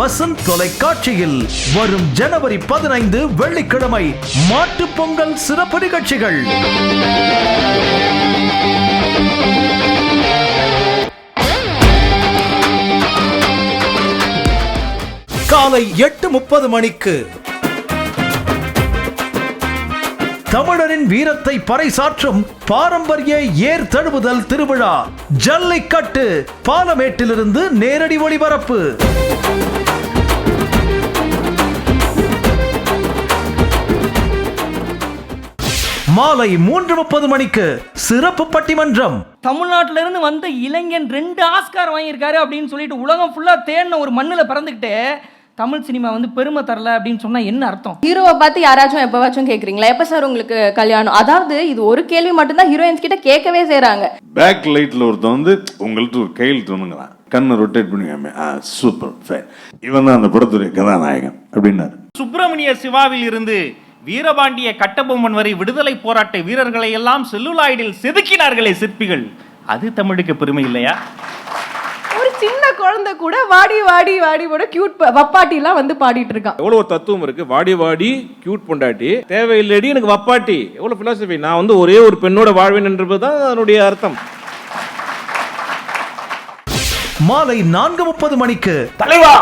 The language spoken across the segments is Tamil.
வசந்த் தொலைக்காட்சியில் வரும் ஜனவரி பதினைந்து வெள்ளிக்கிழமை மாட்டு பொங்கல் சிறப்பு நிகழ்ச்சிகள். காலை எட்டு முப்பது மணிக்கு தமிழரின் வீரத்தை பறைசாற்றும் பாரம்பரிய ஏர் தழுவுதல் திருவிழா ஜல்லிக்கட்டு பாலமேட்டிலிருந்து நேரடி ஒளிபரப்பு. மாலை மூன்று முப்பது மணிக்கு சிறப்பு பட்டிமன்றம். தமிழ்நாட்டுல இருந்து வந்த இளைஞன் ரெண்டு ஆஸ்கார் வாங்கியிருக்காரு அப்படின்னு சொல்லிட்டு உலகம் ஃபுல்லா தேடின ஒரு மண்ணுல பிறந்துக்கிட்டு தமிழ் சினிமா வந்து பெருமை தரல அப்படின்னு சொன்னா என்ன அர்த்தம்? ஹீரோவை பார்த்து யாராச்சும் எப்பவாச்சும் கேக்குறீங்களா? எப்ப சார் உங்களுக்கு கல்யாணம்? அதாவது இது ஒரு கேள்வி மட்டும்தான் ஹீரோயின்ஸ் கிட்ட கேட்கவே செய்றாங்க. பேக் லைட்டில் ஒருத்தன் வந்து உங்கள்கிட்ட ஒரு கையில் தோணுங்கிறான் கண்ணை ரொட்டேட் பண்ணுவாங்க ஆ சூப்பர் ஃபைன் இவன் தான் அந்த படத்துடைய கதாநாயகன் அப்படின்னாரு. சுப்பிரமணிய சிவாவில் இருந்து வீரபாண்டிய கட்டபொம்மன் வரை விடுதலை போராட்ட வீரர்களை எல்லாம் செல்லுலாய்டில் செதுக்கினார்களே சிற்பிகள். அது தமிழுக்கு பெருமை இல்லையா? ஒரு சின்ன குழந்தை கூட வாடி வாடி வாடி போட கியூட் வப்பாட்டி எல்லாம் வந்து பாடிட்டு இருக்கான். எவ்வளவு ஒரு தத்துவம் இருக்கு. வாடி வாடி கியூட் பொண்டாட்டி. தேவையில்லடி எனக்கு வப்பாட்டி. எவ்வளவு பிலாசபி நான் வந்து ஒரே ஒரு பெண்ணோட வாழ்வேன் என்பதுதான் அதனுடைய அர்த்தம். மாலை நான்கு முப்பது மணிக்கு தலைவா!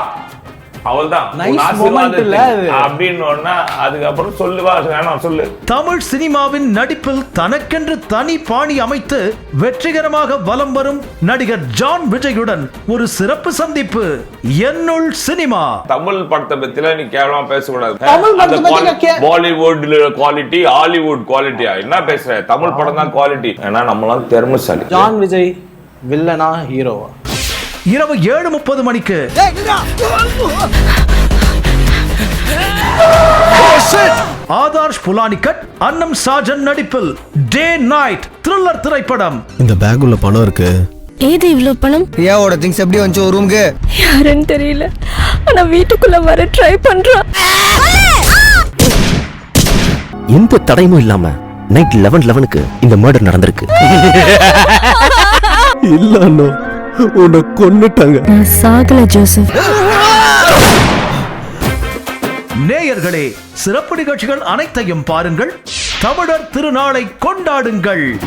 தமிழ் சினிமாவின் நடிப்பில் தனக்கென்று தனி பாணி அமைத்து வெற்றிகரமாக வலம் வரும் நடிகர் ஜான் விஜயுடன் ஒரு சிறப்பு சந்திப்பு. என்னுள் சினிமா. தமிழ் படத்தை பத்தில நீ கேவலமா பேசக்கூடாது. பாலிவுட்ல குவாலிட்டி ஹாலிவுட் குவாலிட்டியா என்ன பேசுற? தமிழ் படம் தான் குவாலிட்டி ஏன்னா நம்மளாம் திறமைசாலி. ஜான் விஜய் வில்லனா ஹீரோவா இரவு ஏழு முப்பது மணிக்கு. ஆதார்ஷ் புலானிகட் அன்னம் சாஜன் நடிப்பில் டே நைட் த்ரில்லர் திரைப்படம். இந்த பேக் உள்ள பணம் இருக்கு. ஏது இவ்ளோ பணம்? பிரியாவோட திங்ஸ் எப்படி வந்துச்சு ஒரு ரூம்க்கு யாருன்னு தெரியல. ஆனா வீட்டுக்குள்ள வர ட்ரை பண்றான் எந்த தடையும் இல்லாம நைட் லெவன் லெவனுக்கு இந்த மர்டர் நடந்திருக்கு. இல்ல அண்ணா. உன்னை கொன்னுட்டாங்க. நான் சாகல ஜோசப். நேயர்களே சிறப்பு நிகழ்ச்சிகள் அனைத்தையும் பாருங்கள். தமிழர் திருநாளை கொண்டாடுங்கள்.